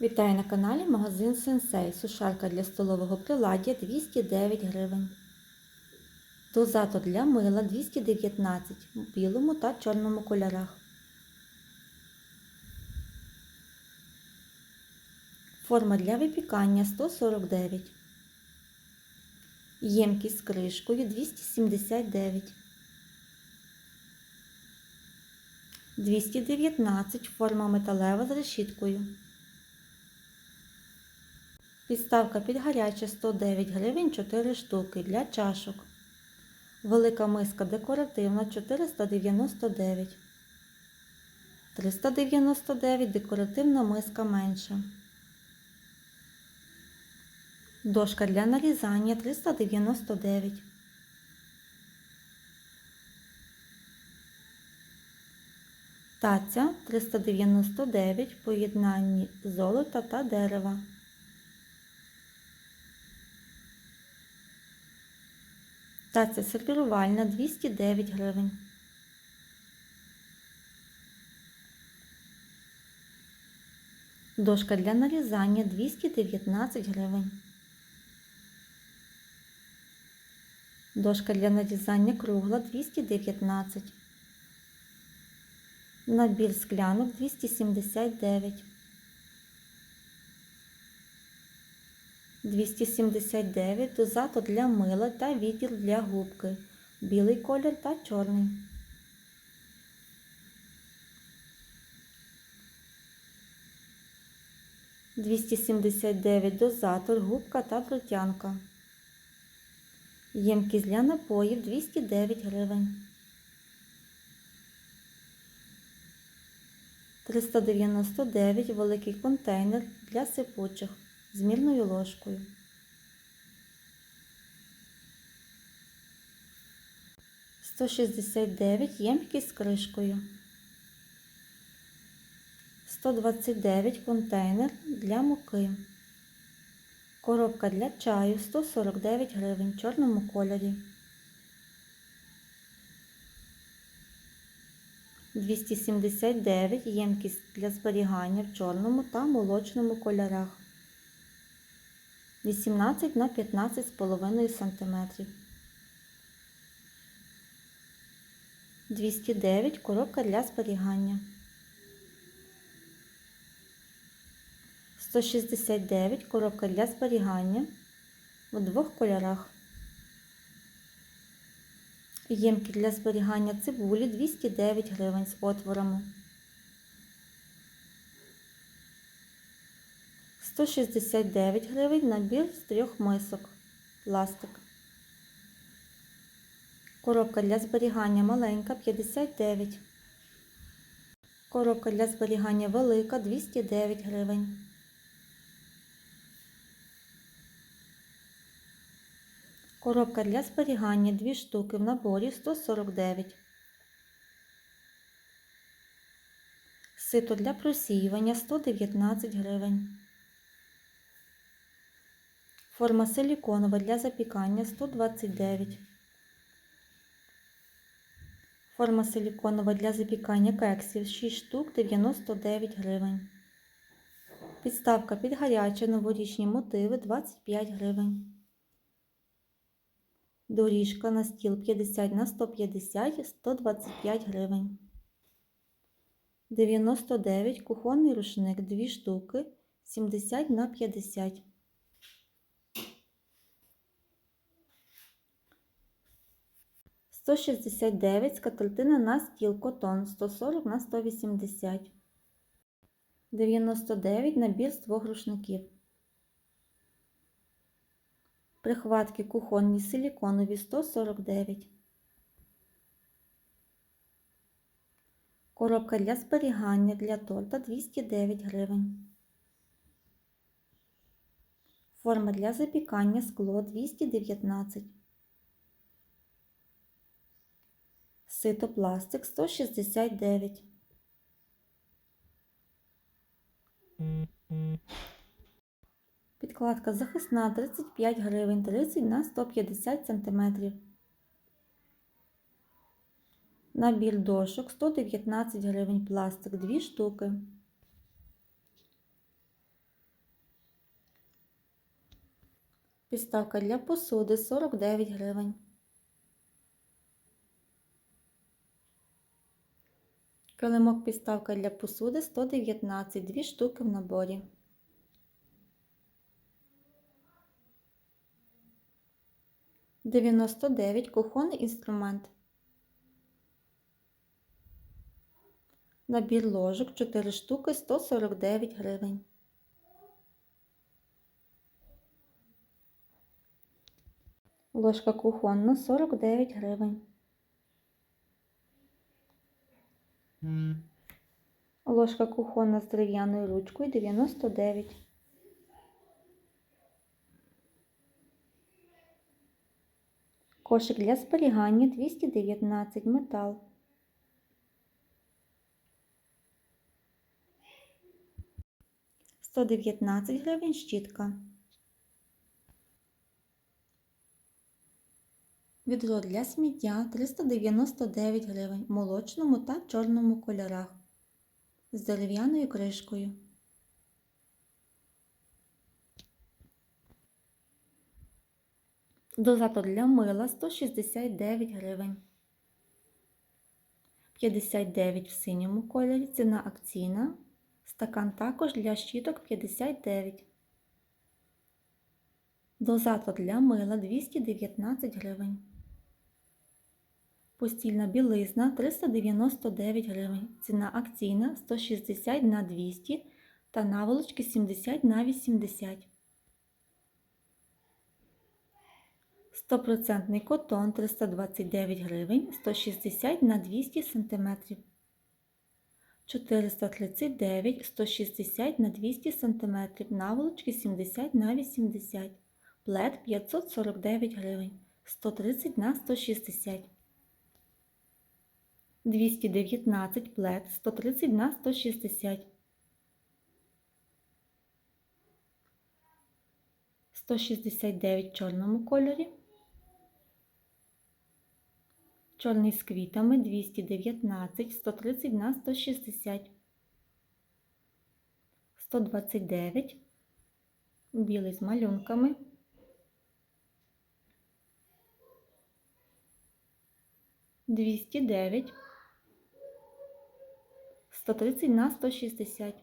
Вітаю на каналі магазин Сенсей. Сушарка для столового приладдя 209 гривень. Дозатор для мила 219 в білому та чорному кольорах. Форма для випікання 149. Ємкість з кришкою 279. 219 форма металева з решіткою. Підставка під гаряче 109 гривень 4 штуки для чашок. Велика миска декоративна 499. 399 декоративна миска менша. Дошка для нарізання 399. Таця 399 в поєднанні золота та дерева. Таця сервірувальна 209 гривень. Дошка для нарізання 219 гривень. Дошка для нарізання кругла 219. Набір склянок 279. 279 дозатор для мила та відділ для губки. Білий колір та чорний. Двісті сімдесят дев'ять дозатор, губка та крутянка. Ємкість для напоїв 209 гривень. 399 великий контейнер для сипучих з мірною ложкою. Сто шістдесят дев'ять ємкість з кришкою. 129 контейнер для муки. Коробка для чаю 149 гривень в чорному кольорі. 279 ємкість для зберігання в чорному та молочному кольорах. 18 на 15,5 см. 209 коробка для зберігання. 169 коробка для зберігання у двох кольорах. Ємки для зберігання цибулі 209 гривень з отворами. 169 гривень набір з трьох мисок. Пластик. Коробка для зберігання маленька 59. Коробка для зберігання велика 209 гривень. Коробка для зберігання 2 штуки в наборі 149. Сито для просіювання 119 гривень. Форма силіконова для запікання 129. Форма силіконова для запікання кексів 6 штук 99 гривень. Підставка під гарячі новорічні мотиви 25 гривень. Доріжка на стіл 50 на 150 125 гривень. 99 кухонний рушник 2 штуки 70 на 50. Сто шістдесят дев'ять на стіл котон 140 на 180. 99 набір з двох рушників. Прихватки кухонні силіконові 149. Коробка для зберігання для торта 209 гривень. Форма для запікання скло 219. ситопластик 169. Підкладка захисна 35 гривень 30 на 150 см. Набір дошок 119 гривень пластик 2 штуки. Підставка для посуди 49 гривень. Килимок підставка для посуди 119, 2 штуки в наборі. Дев'яносто дев'ять кухонний інструмент. Набір ложок 4 штуки 149 гривень. Ложка кухонна 49 гривень. Ложка кухонна з дерев'яною ручкою 99. Кошик для зберігання 219 метал. Сто дев'ятнадцять гривень щітка. Відро для сміття 399 гривень в молочному та чорному кольорах з дерев'яною кришкою. Дозатор для мила 169 гривень. 59 в синьому кольорі, ціна акційна. Стакан також для щіток 59. Дозатор для мила 219 гривень. Постільна білизна 399 гривень. Ціна акційна 160 на 200 та наволочки 70 на 80. 100% котон 329 гривень 160 на 200 см. 439 160 на 200 см. Наволочки 70 на 80 Плед 549 гривень 130 на 160 219 плед 130 на 160 169 в чорному кольорі. Чорний з квітами 219 130 на 160 129 білий з малюнками. Двісті дев'ять 130 на 160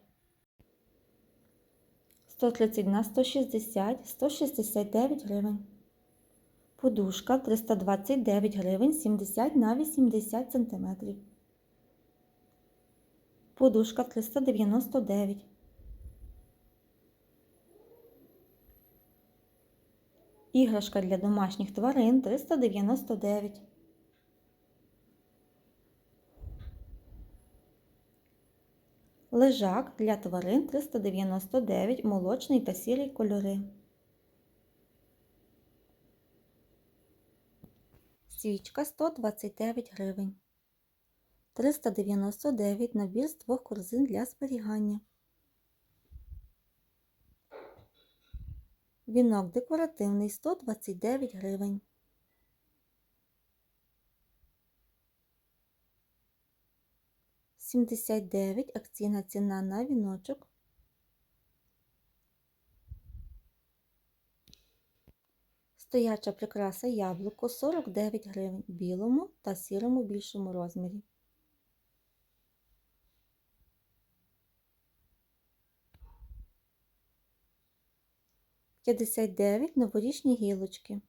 130 на 160 169 гривень. Подушка 329 гривень 70 на 80 сантиметрів. Подушка 399. Іграшка для домашніх тварин 399. Лежак для тварин 399 молочний та сірий кольори. Свічка 129 гривень. 399 набір з двох корзин для зберігання. Вінок декоративний 129 гривень. Сімдесят дев'ять акційна ціна на віночок. Стояча прикраса яблуко 49 гривень білому та сірому більшому розмірі. П'ятдесят дев'ять новорічні гілочки.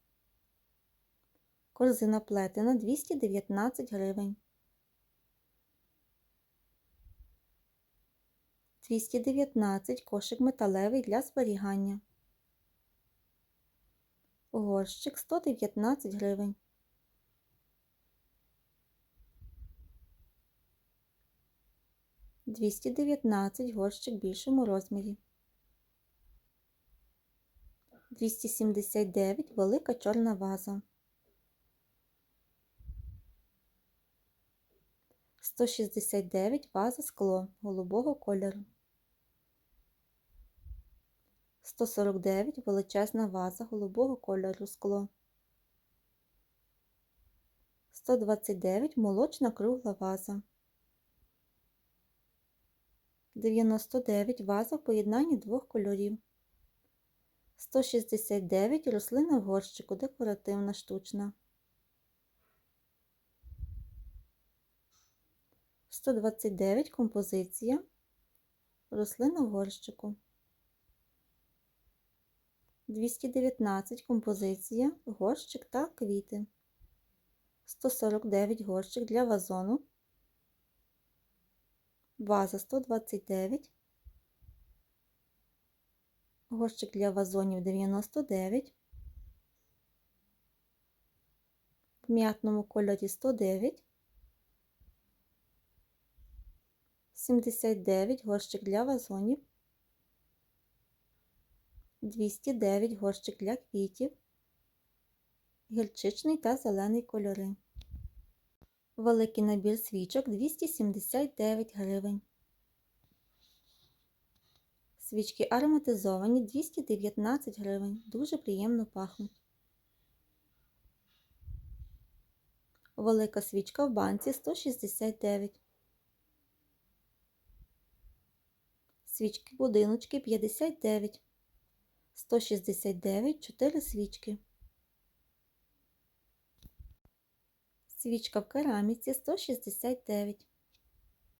Корзина плетена 219 гривень. 219 кошик металевий для зберігання. Горщик 119 гривень. Двісті дев'ятнадцять горщик в більшому розмірі. 279 велика чорна ваза. 169 ваза скло голубого кольору. 149 величезна ваза голубого кольору скло. 129 молочна кругла ваза. 99 ваза в поєднанні двох кольорів. 169 рослина в горщику, декоративна штучна. 129 композиція, рослина в горщику. 219 композиція, горщик та квіти. 149 горщик для вазону. Ваза 129. Горщик для вазонів 99. В м'ятному кольорі 109. 79 горщик для вазонів. 209 горщик для квітів. Гірчичний та зелений кольори. Великий набір свічок 279 гривень. Свічки ароматизовані 219 гривень. Дуже приємно пахнуть. Велика свічка в банці 169. Свічки будиночки 59. 169 4 свічки. Свічка в кераміці 169.